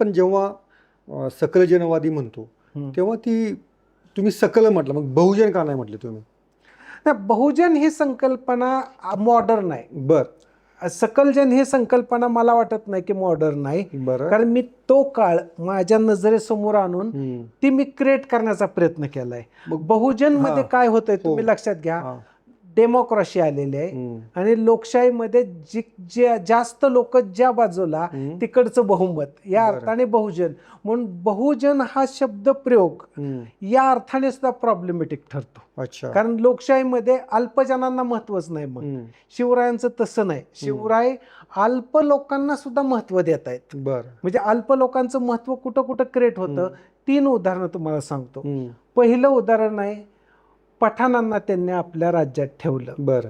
पण जेव्हा सकल जनवादी म्हणतो. तेव्हा ती तुम्ही सकल म्हटलं मग बहुजन का नाही म्हटलं तुम्ही नाही, बहुजन ही संकल्पना मॉडर्न आहे बर सकलजन ही संकल्पना मला वाटत नाही की मॉडर्न बरं कारण मी तो काळ माझ्या नजरेसमोर आणून. ती मी क्रिएट करण्याचा प्रयत्न केलाय मग बहुजनमध्ये. काय होतंय हो. तुम्ही लक्षात घ्या. डेमोक्रॅसी आलेली आहे. आणि लोकशाहीमध्ये जी जे जास्त लोक ज्या बाजूला. तिकडचं बहुमत या. अर्थाने बहुजन म्हणून बहुजन हा शब्द प्रयोग. या अर्थाने सुद्धा प्रॉब्लेमॅटिक ठरतो अच्छा कारण लोकशाहीमध्ये अल्पजनांना महत्वच नाही मग. शिवरायांचं तसं नाही शिवराय अल्प लोकांना सुद्धा महत्त्व देत आहेत बर म्हणजे अल्प लोकांचं महत्त्व कुठं कुठं क्रिएट होतं. तीन उदाहरणं तुम्हाला सांगतो. पहिलं उदाहरण आहे पठाणांना त्यांनी आपल्या राज्यात ठेवलं. बर.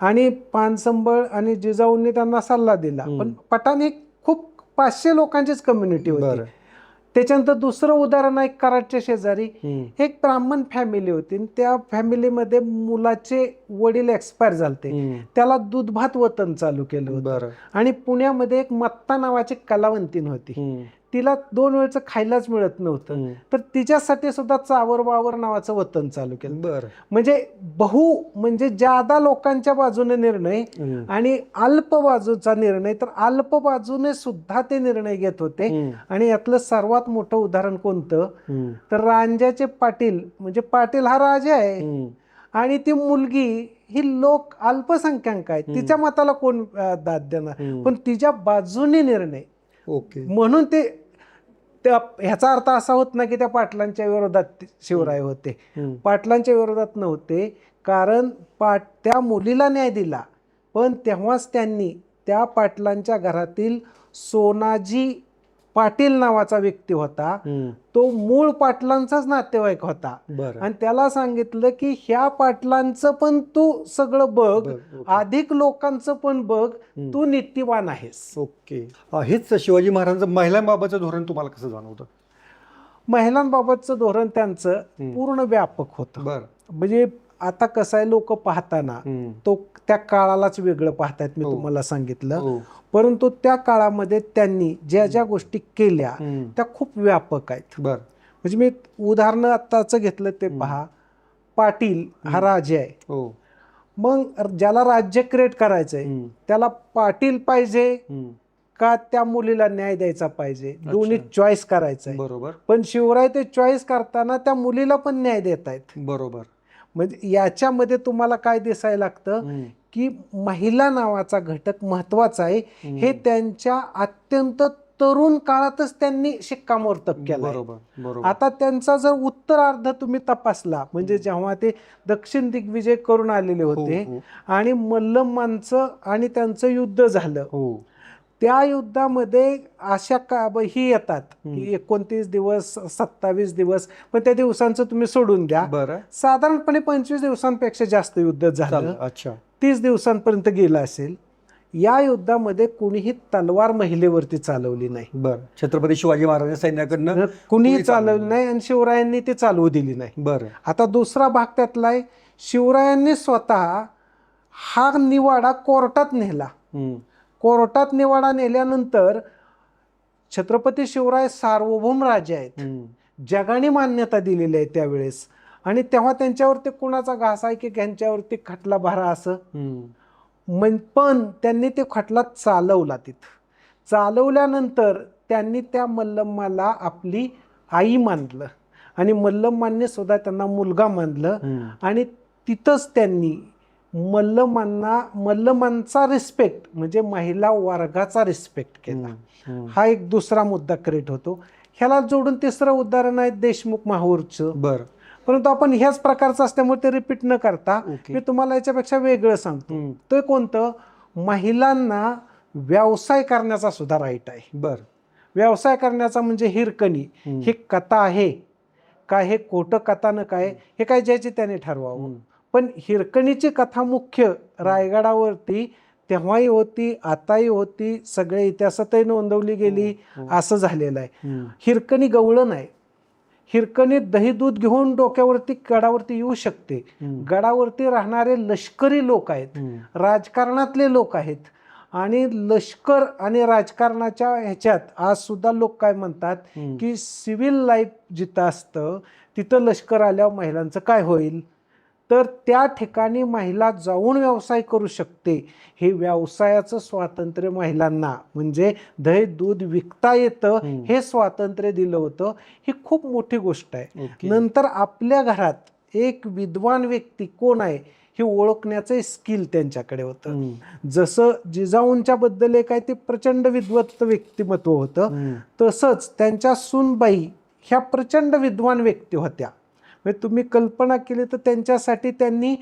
आणि पानसंबळ आणि जिजाऊंनी त्यांना सल्ला दिला. पण पठाण एक खूप पाचशे लोकांचीच कम्युनिटी होती. त्याच्यानंतर दुसरं उदाहरण आहे कराडच्या शेजारी. एक ब्राह्मण फॅमिली होती आणि त्या फॅमिलीमध्ये मुलाचे वडील एक्सपायर झालते. त्याला दूधभात वतन चालू केलं होतं. आणि पुण्यामध्ये एक मत्ता नावाची कलावंतीन होती. तिला दोन वेळचं खायलाच मिळत नव्हतं. तर तिच्यासाठी सुद्धा चावर वावर नावाचं वतन चालू केलं बर म्हणजे बहु म्हणजे ज्यादा लोकांच्या बाजूने निर्णय. आणि अल्प बाजूचा निर्णय तर अल्प बाजूने सुद्धा ते निर्णय घेत होते. आणि यातलं सर्वात मोठं उदाहरण कोणतं. तर रांजाचे पाटील म्हणजे पाटील हा राजा आहे. आणि ती मुलगी ही लोक अल्पसंख्याक आहे तिच्या मताला कोण दाद देणार. पण तिच्या बाजूने निर्णय ओके म्हणून ते त्या ह्याचा अर्थ असा होत नाही की त्या पाटलांच्या विरोधात शिवराय होते. पाटलांच्या विरोधात नव्हते कारण पाट त्या मुलीला न्याय दिला पण तेव्हाच त्यांनी त्या पाटलांच्या घरातील सोनाजी पाटील नावाचा व्यक्ती होता. तो मूळ पाटलांचाच नातेवाईक होता आणि त्याला सांगितलं की ह्या पाटलांचं पण तू सगळं बघ. अधिक लोकांचं पण बघ. तू नीतिवान आहेस ओके हेच शिवाजी महाराजांचं महिलांबाबतचं धोरण तुम्हाला कसं जाणवतं महिलांबाबतचं धोरण त्यांचं. पूर्ण व्यापक होतं बर म्हणजे आता कसं आहे लोक पाहताना. तो त्या काळालाच वेगळं पाहतायत मी हो. तुम्हाला सांगितलं. हो. परंतु त्या काळामध्ये त्यांनी ज्या ज्या गोष्टी केल्या. त्या खूप व्यापक आहेत. बर. म्हणजे मी उदाहरणं आत्ताचं घेतलं ते पहा. पाटील हा राजा आहे. हो. मग ज्याला राज्य क्रिएट करायचंय. त्याला पाटील पाहिजे. का त्या मुलीला न्याय द्यायचा पाहिजे? दोन्ही चॉईस करायचंय. बरोबर. पण शिवराय ते चॉईस करताना त्या मुलीला पण न्याय देत आहेत बरोबर. म्हणजे याच्यामध्ये तुम्हाला काय दिसायला लागतं. की महिला नावाचा घटक महत्त्वाचा आहे. हे त्यांच्या अत्यंत तरुण काळातच त्यांनी शिक्कामोर्तब केला बरोबर बरोबर. आता त्यांचा जर उत्तरार्ध तुम्ही तपासला म्हणजे जेव्हा ते दक्षिण दिग्विजय करून आलेले हो, होते हो. आणि मल्लमांचं आणि त्यांचं युद्ध झालं. हो. त्या युद्धामध्ये अशा का ब- ही येतात. की एकोणतीस दिवस सत्तावीस दिवस पण त्या दिवसांचं तुम्ही सोडून द्या. बरं. साधारणपणे पंचवीस दिवसांपेक्षा जास्त युद्ध झालं. अच्छा. तीस दिवसांपर्यंत गेलं असेल. या युद्धामध्ये कुणीही तलवार महिलेवरती चालवली नाही. बर. छत्रपती शिवाजी महाराज सैन्याकडनं कुणीही कुणी चालवली चालवली नाही आणि शिवरायांनी ती चालवू दिली नाही. बर. आता दुसरा भाग त्यातला आहे. शिवरायांनी स्वतः हा निवाडा कोर्टात नेला. कोर्टात निवाडा नेल्यानंतर छत्रपती शिवराय सार्वभौम राजे आहेत. जगाने मान्यता दिलेली आहे त्यावेळेस. आणि तेव्हा त्यांच्यावरती कुणाचा घास आहे की त्यांच्यावरती खटला भरा असं? पण त्यांनी ते खटला चालवला तिथं. चालवल्यानंतर त्यांनी त्या मल्लम्माला आपली आई मानलं. आणि मल्लम्मांनी सुद्धा त्यांना मुलगा मानलं. आणि तिथंच त्यांनी मल्लमांना मल्लमांचा रिस्पेक्ट म्हणजे महिला वर्गाचा रिस्पेक्ट केला. हा एक दुसरा मुद्दा क्रिएट होतो. ह्याला जोडून तिसरं उदाहरण आहे देशमुख माहूरचं. बर. परंतु आपण ह्याच प्रकारचं असल्यामुळे ते रिपीट न करता. मी तुम्हाला याच्यापेक्षा वेगळं सांगतो. ते कोणतं? महिलांना व्यवसाय करण्याचा सुद्धा राईट आहे. बर. व्यवसाय करण्याचा म्हणजे हिरकणी. ही कथा आहे. का हे खोटं कथानक काय? हे काय ज्याचे त्याने ठरवावं? पण हिरकणीची कथा मुख्य रायगडावरती तेव्हाही होती आताही होती सगळ्या इतिहासातही नोंदवली गेली असं झालेलं आहे. हिरकणी गवळण आहे हिरकणी दही दूध घेऊन डोक्यावरती गडावरती येऊ शकते. गडावरती राहणारे लष्करी लोक आहेत. राजकारणातले लोक आहेत. आणि लष्कर आणि राजकारणाच्या ह्याच्यात आज सुद्धा लोक काय म्हणतात. की सिव्हिल लाईफ जिथं असतं तिथं लष्कर आल्यावर महिलांचं काय होईल? तर त्या ठिकाणी महिला जाऊन व्यवसाय करू शकते हे व्यवसायाचं स्वातंत्र्य महिलांना म्हणजे दही दूध विकता येतं. हे स्वातंत्र्य दिलं होतं ही खूप मोठी गोष्ट आहे. नंतर आपल्या घरात एक विद्वान व्यक्ती कोण आहे हे ओळखण्याचं स्किल त्यांच्याकडे होतं. जसं जिजाऊंच्या बद्दल एक आहे ते प्रचंड विद्वत व्यक्तिमत्व होतं. तसंच त्यांच्या सूनबाई ह्या प्रचंड विद्वान व्यक्ती होत्या म्हणजे तुम्ही कल्पना केली तर त्यांच्यासाठी त्यांनी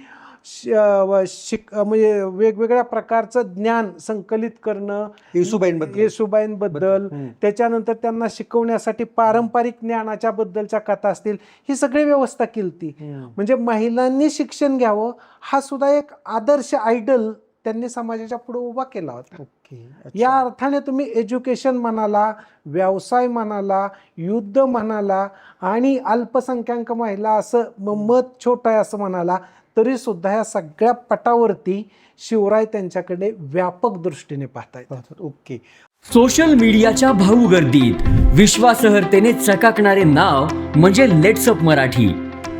शिक म्हणजे वेगवेगळ्या प्रकारचं ज्ञान संकलित करणं येसूबाईंबद्दल. येसुबाईंबद्दल. त्याच्यानंतर त्यांना शिकवण्यासाठी पारंपरिक ज्ञानाच्या बद्दलच्या कथा असतील ही सगळी व्यवस्था केली ती. म्हणजे महिलांनी शिक्षण घ्यावं हा सुद्धा एक आदर्श आयडल त्यांनी समाजाच्या पुढे उभा केला होता. ओके अच्छा. या अर्थाने तुम्ही एज्युकेशन म्हणाला व्यवसाय म्हणाला युद्ध म्हणाला आणि अल्पसंख्याक महिला असं मत छोटं आहे असं म्हणाला तरी सुद्धा ह्या सगळ्या पटावरती शिवराय त्यांच्याकडे व्यापक दृष्टीने पाहतायत. ओके. सोशल मीडियाच्या भाऊ गर्दीत विश्वासार्हतेने चकाकणारे नाव म्हणजे लेट्सअप मराठी.